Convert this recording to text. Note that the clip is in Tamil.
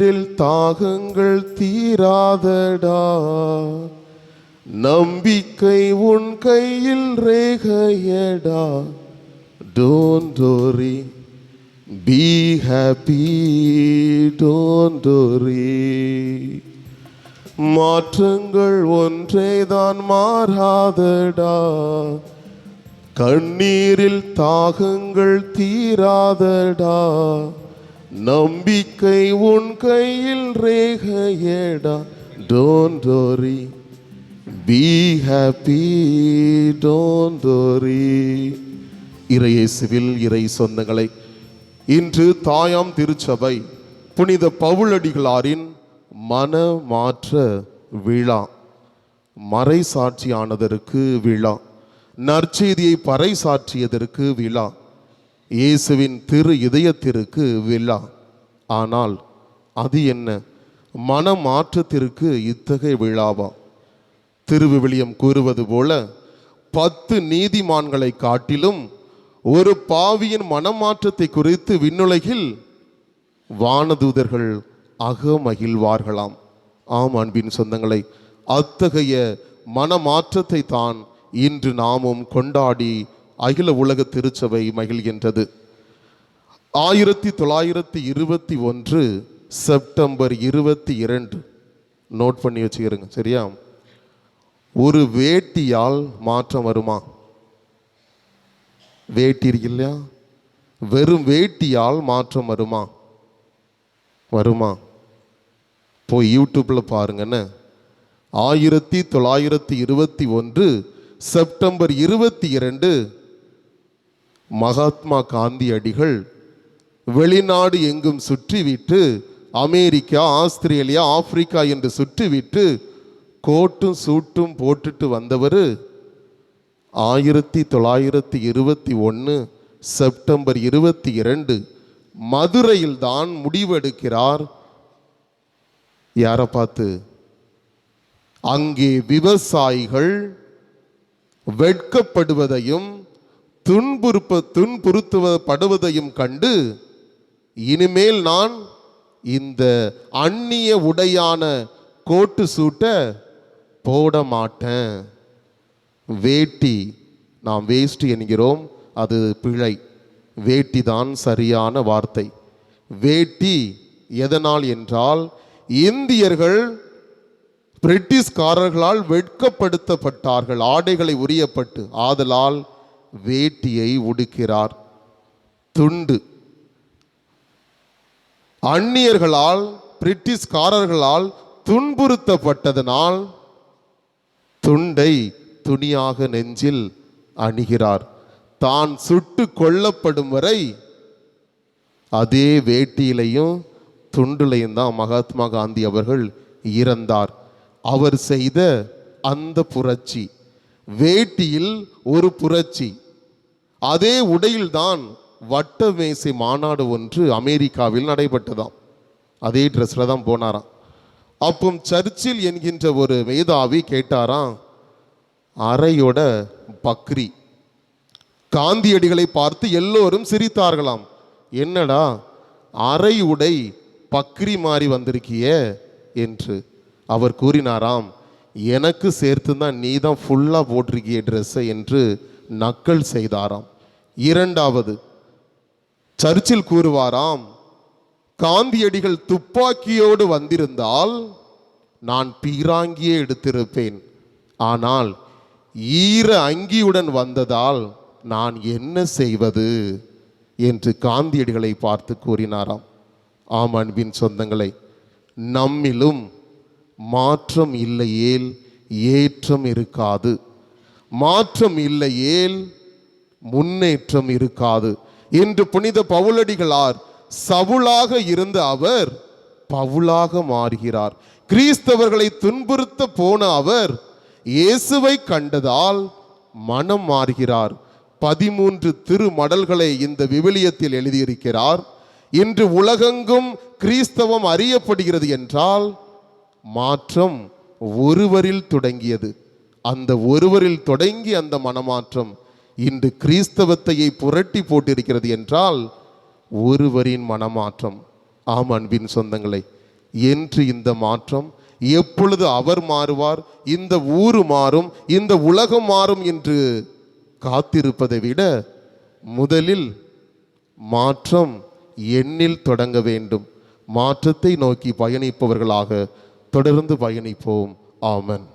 வீட்டில் தாகங்கள் தீராதடா. நம்பிக்கை உன் கையில் ரேகையடா. Don't worry be happy don't worry. மாற்றங்கள் ஒன்றேதான் மாறாதடா. கண்ணீரில் தாகங்கள் தீராதடா. நம்பிக்கை உன் கையில் ரேகையடா. Don't worry be happy don't worry. இறையேசுவில் இறை சொந்தங்களை. இன்று தாயாம் திருச்சபை புனித பவுலடிகளாரின் மன மாற்ற விழா. மறைசாட்சியானதற்கு விழா. நற்செய்தியை பறை சாற்றியதற்கு விழா. இயேசுவின் திரு இதயத்திற்கு விழா ஆனால் அது என்ன? மனமாற்றத்திற்கு இத்தகைய விழாவா? திருவிவிலியம் கூறுவது போல பத்து நீதிமான்களை காட்டிலும் ஒரு பாவியின் மனமாற்றத்தை குறித்து விண்ணுலகில் வானதூதர்கள் அகமகிழ்வார்களாம். ஆம் அன்பின் சொந்தங்களை அத்தகைய மனமாற்றத்தை தான் இன்று நாமும் கொண்டாடி அகில உலக திருச்சபை மகிழ்கின்றது. ஆயிரத்தி தொள்ளாயிரத்தி இருபத்தி ஒன்று செப்டம்பர் இருபத்தி இரண்டு நோட் பண்ணி வச்சுக்கிறேங்க சரியா? ஒரு வேட்டியால் மாற்றம் வருமா? வேட்டி இருக்கு இல்லையா? வெறும் வேட்டியால் மாற்றம் வருமா? வருமா? போய் யூடியூப்ல பாருங்கன்னு ஆயிரத்தி தொள்ளாயிரத்தி இருபத்தி ஒன்று செப்டம்பர் இருபத்தி இரண்டு மகாத்மா காந்தியடிகள் வெளிநாடு எங்கும் சுற்றிவிட்டு அமெரிக்கா ஆஸ்திரேலியா ஆப்பிரிக்கா என்று சுற்றிவிட்டு கோட்டும் சூட்டும் போட்டுட்டு வந்தவர் ஆயிரத்தி தொள்ளாயிரத்தி இருபத்தி ஒன்று செப்டம்பர் இருபத்தி இரண்டு மதுரையில் தான் முடிவெடுக்கிறார். யாரை பார்த்து? அங்கே விவசாயிகள் வெட்கப்படுவதையும் துன்புறுப்ப துன்புறுத்துவப்படுவதையும் கண்டு இனிமேல் நான் இந்த அந்நிய உடையான கோட்டு சூட்டை போட மாட்டேன். வேட்டி நாம் வேஷ்டி என்கிறோம் அது பிழை. வேட்டி தான் சரியான வார்த்தை. வேட்டி எதனால் என்றால் இந்தியர்கள் பிரிட்டிஷ்காரர்களால் வெட்கப்படுத்தப்பட்டார்கள் ஆடைகளை உரியப்பட்டு. ஆதலால் வேட்டியை உடுக்கிறார். துண்டு. அந்நியர்களால் பிரிட்டிஷ்காரர்களால் துன்புறுத்தப்பட்டதனால் துண்டை துணியாக நெஞ்சில் அணிகிறார். தான் சுட்டு கொல்லப்படும் வரை அதே வேட்டியிலையும் துண்டுலையும் தான் மகாத்மா காந்தி அவர்கள் இறந்தார். அவர் செய்த அந்த புரட்சி. வேட்டியில் ஒரு புரட்சி. அதே உடையில்தான் வட்ட மேசை மாநாடு ஒன்று அமெரிக்காவில் நடைபெற்றதாம். அதே ட்ரெஸ்ஸில் தான் போனாராம். அப்போ சர்ச்சில் என்கின்ற ஒரு மேதாவி கேட்டாராம் அறையோட பக்ரி. காந்தியடிகளை பார்த்து எல்லோரும் சிரித்தார்களாம். என்னடா அறை உடை பக்ரி மாறி வந்திருக்கியே என்று அவர் கூறினாராம். எனக்கு சேர்த்து தான் நீ தான் ஃபுல்லாக போட்டிருக்கிய ட்ரெஸ்ஸை என்று நக்கல் செய்தாராம். இரண்டாவது சர்ச்சில் கூறுவாராம் காந்தியடிகள் துப்பாக்கியோடு வந்திருந்தால் நான் பீராங்கியே எடுத்திருப்பேன். ஆனால் ஈர அங்கியுடன் வந்ததால் நான் என்ன செய்வது? என்று காந்தியடிகளை பார்த்து கூறினாராம். ஆம் அன்பின் சொந்தங்களை நம்மிலும் மாற்றம் இல்லையேல் ஏற்றம் இருக்காது. மாற்றம் இல்லையேல் முன்னேற்றம் இருக்காது. என்று புனித பவுலடிகளார் சவுளாக இருந்த அவர் பவுலாக மாறுகிறார். கிறிஸ்தவர்களை துன்புறுத்த போன அவர் இயேசுவை கண்டதால் மனம் மாறுகிறார். பதிமூன்று திருமடல்களை இந்த விவிலியத்தில் எழுதியிருக்கிறார். இன்று உலகெங்கும் கிறிஸ்தவம் அறியப்படுகிறது என்றால் மாற்றம் ஒருவரில் தொடங்கியது. அந்த ஒருவரில் தொடங்கி அந்த மனமாற்றம் இன்று கிறிஸ்தவத்தையை புரட்டி போட்டிருக்கிறது என்றால் ஒருவரின் மனமாற்றம். ஆம் அன்பின் சொந்தங்களை என்று இந்த மாற்றம் எப்பொழுது அவர் மாறுவார் இந்த ஊர் மாறும் இந்த உலகம் மாறும் என்று காத்திருப்பதை விட முதலில் மாற்றம் எண்ணில் தொடங்க வேண்டும். மாற்றத்தை நோக்கி பயணிப்பவர்களாக தொடர்ந்து பயணிப்போம். ஆமன்.